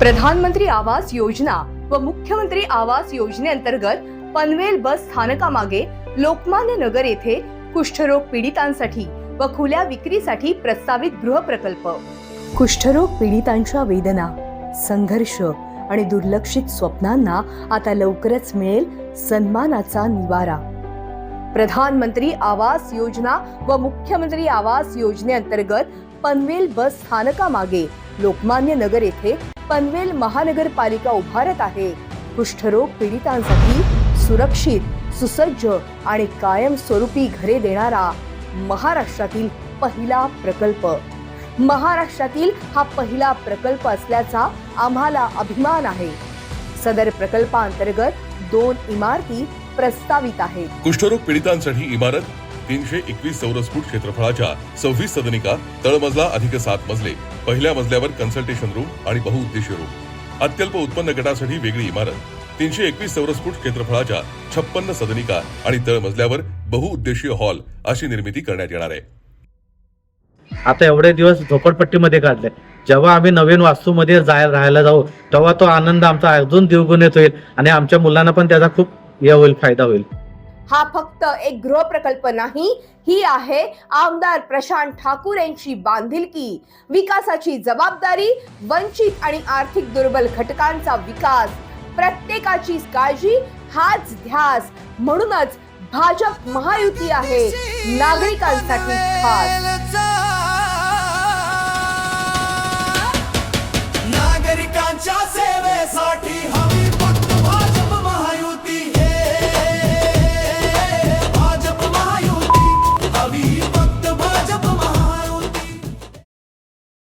प्रधानमंत्री आवास योजना व मुख्यमंत्री आवास योजनेअंतर्गत पनवेल बस स्थानकामागे लोकमान्य नगर येथे कुष्ठरोग पीडितांसाठी व खुल्या विक्रीसाठी प्रस्तावित गृहप्रकल्प. कुष्ठरोग पीडितांच्या वेदना संघर्ष आणि दुर्लक्षित स्वप्नांना आता लवकरच मिळेल सन्मानाचा निवारा. प्रधानमंत्री आवास योजना व मुख्यमंत्री आवास योजनेअंतर्गत पनवेल बस स्थानकामागे लोकमान्य नगर येथे पनवेल महानगरपालिका उभारत आहे. कुष्ठरोग पीडितांसाठी सुरक्षित सुसज्ज आणि कायमस्वरूपी घरे देणारा महाराष्ट्रातील पहिला प्रकल्प. महाराष्ट्रातील हा पहिला प्रकल्प असल्याचा आम्हाला अभिमान आहे. सदर प्रकल्पांतर्गत दोन इमारती प्रस्तावित आहेत कुष्ठरोग पीडितांसाठी इमारत तीनशे एकवीस चौरस फूट क्षेत्रफळाच्या सव्वीस सदनिका तळमजला अधिक सात मजले पहिल्या मजल्यावर कन्सल्टेशन रूम आणि बहुउद्देशीय रूम अत्यल्प उत्पन्न गटासाठी वेगळी इमारत तीनशे एकवीस चौरस फूट क्षेत्रफळाच्या छप्पन्न सदनिका आणि तळमजल्यावर बहुउद्देशीय हॉल अशी निर्मिती करण्यात येणार आहे. आता एवढे दिवस झोपडपट्टीमध्ये काढले. जेव्हा आम्ही नवीन वास्तूमध्ये जाय राहायला जाऊ तेव्हा तो आनंद आमचा अजून द्विगुणित होईल आणि आमच्या मुलांना पण त्याचा खूप हे होईल फायदा होईल. हा फक्त एक गृह प्रकल्प नाही ही आहे आमदार प्रशांत ठाकूर यांची बांधिलकी. विकासाची जबाबदारी वंचित आणि आर्थिक दुर्बल घटकांचा विकास. प्रत्येकाची काळजी हाच ध्यास. म्हणूनच भाजप महायुती आहे. नागरिकांसाठी खास.